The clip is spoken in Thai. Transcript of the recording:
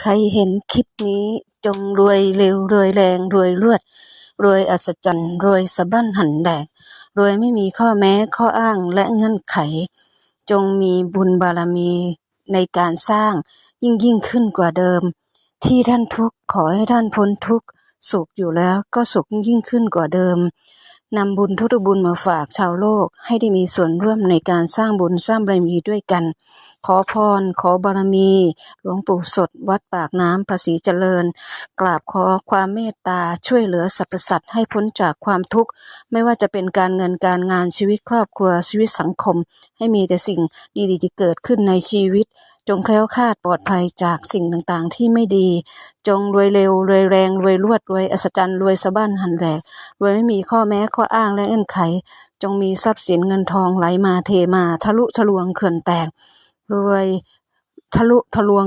ใครเห็นคลิปนี้จงรวยเร็วรวยแรงรวยรวด รวยอัศจรรย์รวยสะบั้นหันแดก รวยไม่มีข้อแม้ข้ออ้างและเงื่อนไข จงมีบุญบารมีในการสร้างยิ่งยิ่งขึ้นกว่าเดิม ที่ท่านทุกข์ขอให้ท่านพ้นทุกข์สุขอยู่แล้วก็สุขยิ่งขึ้นกว่าเดิม นำบุญทุกบุญมาฝากชาวโลกให้ได้มีส่วนร่วมในการสร้างบุญสร้างบารมีด้วยกัน ขอพร ขอบารมี หลวงปู่สด วัดปากน้ำภาษีเจริญ กราบขอความเมตตาช่วยเหลือสรรพสัตว์ให้พ้นจากความทุกข์ ไม่ว่าจะเป็นการเงินการงานชีวิตครอบครัวชีวิตสังคม ให้มีแต่สิ่งดีๆที่เกิดขึ้นในชีวิต จงแคล้วคลาดปลอดภัยจากสิ่งต่างๆ ที่ไม่ดี จงรวยเร็วรวยแรงรวยรวดรวยอัศจรรย์รวยสะบั้นหันแหลกรวยไม่มีข้อแม้ข้ออ้างและเงื่อนไข จงมีทรัพย์สินเงินทองไหลมาเทมาทะลุทะลวงเขื่อนแตกรวยทะลุทะลวง